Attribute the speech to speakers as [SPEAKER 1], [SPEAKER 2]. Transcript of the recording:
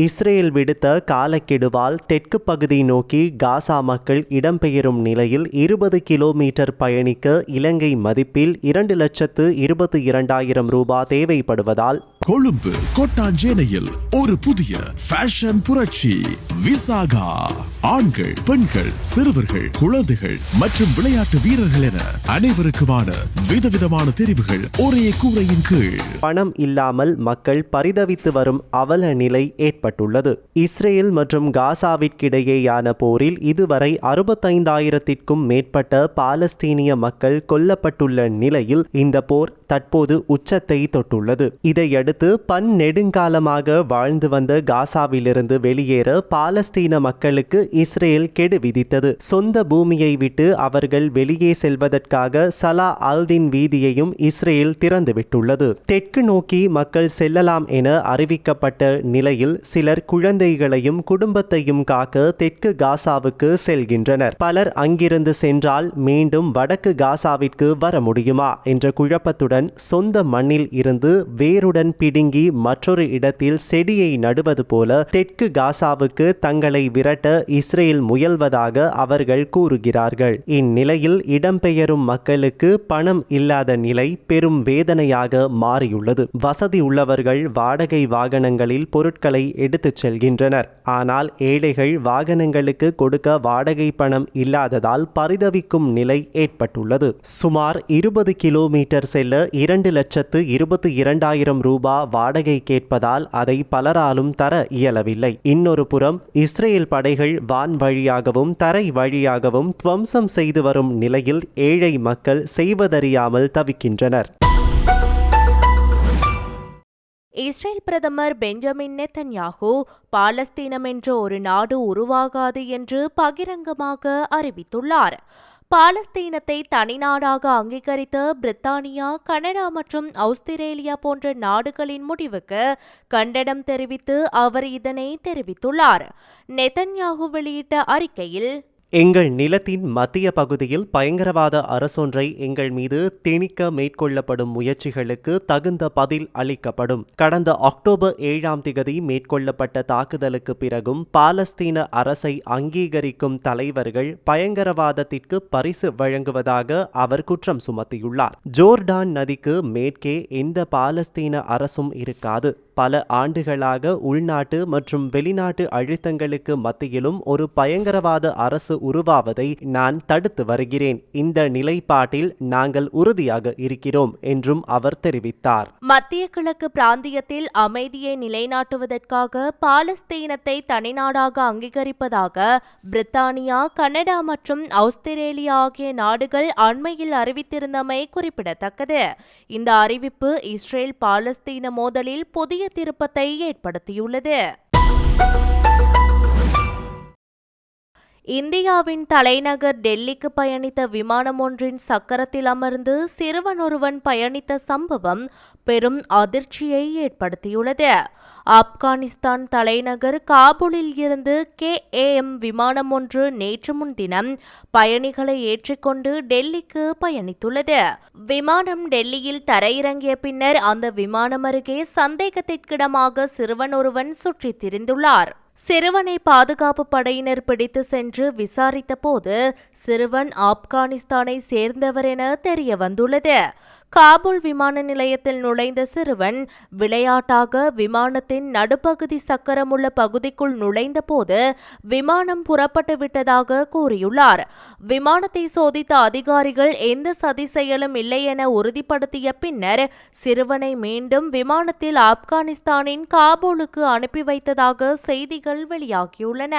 [SPEAKER 1] Israel விடுத்த காலக்கெடுவால் தெற்கு பகுதி நோக்கி காசா மக்கள் இடம்பெயரும் நிலையில் இருபது கிலோமீட்டர் பயணிக்க இலங்கை மதிப்பில் இரண்டு லட்சத்து இருபத்தி இரண்டாயிரம் ரூபாய் தேவைப்படுவதால்
[SPEAKER 2] கொழும்பு கோட்டாஞ்சேனையில் ஒரு புதிய ஃபேஷன் புரட்சி விசாகா. ஆண்கள் பெண்கள் சிறுவர்கள் குழந்தைகள் மற்றும் விளையாட்டு வீரர்கள் என அனைவருக்குமான விதவிதமான தெரிவுகள் ஒரே கூரையின் கீழ்.
[SPEAKER 1] பணம் இல்லாமல் மக்கள் பரிதவித்து வரும் அவல நிலை ஏற்பட்டுள்ளது. இஸ்ரேல் மற்றும் காசாவிற்கிடையேயான போரில் இதுவரை அறுபத்தைந்தாயிரத்திற்கும் மேற்பட்ட பாலஸ்தீனிய மக்கள் கொல்லப்பட்டுள்ள நிலையில் இந்த போர் தற்போது உச்சத்தை தொட்டுள்ளது. இதையடுத்து பன்னெடுங்காலமாக வாழ்ந்து வந்த காசாவிலிருந்து வெளியேற பாலஸ்தீன மக்களுக்கு இஸ்ரேல் கெடு விதித்தது. சொந்த பூமியை விட்டு அவர்கள் வெளியே செல்வதற்காக சலா அல்தின் வீதியையும் இஸ்ரேல் திறந்துவிட்டுள்ளது தெற்கு நோக்கி மக்கள் செல்லலாம் என அறிவிக்கப்பட்ட நிலையில் சிலர் குழந்தைகளையும் குடும்பத்தையும் காக்க தெற்கு காசாவுக்கு செல்கின்றனர். பலர் அங்கிருந்து சென்றால் மீண்டும் வடக்கு காசாவிற்கு வர முடியுமா என்ற குழப்பத்துடன் சொந்த மண்ணில் இருந்து வேருடன் பிடுங்கி மற்றொரு இடத்தில் செடியை நடுவது போல தெற்கு காசாவுக்கு தங்களை விரட்ட இஸ்ரேல் முயல்வதாக அவர்கள் கூறுகிறார்கள். இந்நிலையில் இடம்பெயரும் மக்களுக்கு பணம் இல்லாத நிலை பெரும் வேதனையாக மாறியுள்ளது. வசதி உள்ளவர்கள் வாடகை வாகனங்களில் பொருட்களை எடுத்துச் செல்கின்றனர். ஆனால் ஏழைகள் வாகனங்களுக்கு கொடுக்க வாடகை பணம் இல்லாததால் பரிதவிக்கும் நிலை ஏற்பட்டுள்ளது. சுமார் இருபது கிலோமீட்டர் செல்ல இரண்டு லட்சத்து இருபத்தி இரண்டாயிரம் ரூபாய் வாடகை கேட்பதால் அதை பலராலும் தர இயலவில்லை. இன்னொரு புறம் இஸ்ரேல் படைகள் வான் வழியாகவும் தரை வழியாகவும் துவம்சம் செய்து வரும் நிலையில் ஏழை மக்கள் செய்வதறியாமல் தவிக்கின்றனர்.
[SPEAKER 3] இஸ்ரேல் பிரதமர் பெஞ்சமின் நெத்தன்யாகு பாலஸ்தீனம் என்ற ஒரு நாடு உருவாகாது என்று பகிரங்கமாக அறிவித்துள்ளார். பாலஸ்தீனத்தை தனிநாடாக அங்கீகரித்த பிரித்தானியா கனடா மற்றும் ஆஸ்திரேலியா போன்ற நாடுகளின் முடிவுக்கு கண்டனம் தெரிவித்து அவர் இதனை தெரிவித்துள்ளார். நெதன்யாகு வெளியிட்ட அறிக்கையில்
[SPEAKER 1] எங்கள் நிலத்தின் மத்திய பகுதியில் பயங்கரவாத அரசொன்றை எங்கள் மீது திணிக்க மேற்கொள்ளப்படும் முயற்சிகளுக்கு தகுந்த பதில் அளிக்கப்படும். கடந்த அக்டோபர் ஏழாம் திகதி மேற்கொள்ளப்பட்ட தாக்குதலுக்கு பிறகும் பாலஸ்தீன அரசை அங்கீகரிக்கும் தலைவர்கள் பயங்கரவாதத்திற்கு பரிசு வழங்குவதாக அவர் குற்றம் சுமத்தியுள்ளார். ஜோர்டான் நதிக்கு மேற்கே எந்த பாலஸ்தீன அரசும் இருக்காது. பல ஆண்டுகளாக உள்நாட்டு மற்றும் வெளிநாட்டு அழுத்தங்களுக்கு மத்தியிலும் ஒரு பயங்கரவாத அரசு உருவாவதை நான் தடுத்து வருகிறேன். இந்த நிலைப்பாட்டில் நாங்கள் உறுதியாக இருக்கிறோம் என்றும் அவர் தெரிவித்தார்.
[SPEAKER 3] மத்திய கிழக்கு பிராந்தியத்தில் அமைதியை நிலைநாட்டுவதற்காக பாலஸ்தீனத்தை தனிநாடாக அங்கீகரிப்பதாக பிரித்தானியா கனடா மற்றும் ஆஸ்திரேலியா ஆகிய நாடுகள் அண்மையில் அறிவித்திருந்தமை குறிப்பிடத்தக்கது. இந்த அறிவிப்பு இஸ்ரேல் பாலஸ்தீன மோதலில் புதிய திருப்பத்தை ஏற்படுத்தியுள்ளது. இந்தியாவின் தலைநகர் டெல்லிக்கு பயணித்த விமானம் ஒன்றின் சக்கரத்தில் அமர்ந்து சிறுவன் ஒருவன் பயணித்த சம்பவம் பெரும் அதிர்ச்சியை ஏற்படுத்தியுள்ளது. ஆப்கானிஸ்தான் தலைநகர் காபூலில் இருந்து கே ஏஎம் விமானம் ஒன்று நேற்று முன்தினம் பயணிகளை ஏற்றிக்கொண்டு டெல்லிக்கு பயணித்துள்ளது. விமானம் டெல்லியில் தரையிறங்கிய பின்னர் அந்த விமானம் அருகே சந்தேகத்திற்கிடமாக சிறுவன் ஒருவன் சுற்றித் திரிந்துள்ளார். சிறுவனை பாதுகாப்பு படையினர் பிடித்து சென்று விசாரித்த போது சிறுவன் ஆப்கானிஸ்தானை சேர்ந்தவர் என தெரிய வந்துள்ளது காபூல் விமான நிலையத்தில் நுழைந்த சிறுவன் விளையாட்டாக விமானத்தின் நடுப்பகுதி சக்கரமுள்ள பகுதிக்குள் நுழைந்தபோது விமானம் புறப்பட்டு விட்டதாக கூறியுள்ளார். விமானத்தை சோதித்த அதிகாரிகள் எந்த சதி செயலும் இல்லை என உறுதிப்படுத்திய பின்னர் சிறுவனை மீண்டும் விமானத்தில் ஆப்கானிஸ்தானின் காபூலுக்கு அனுப்பி வைத்ததாக செய்திகள் வெளியாகியுள்ளன.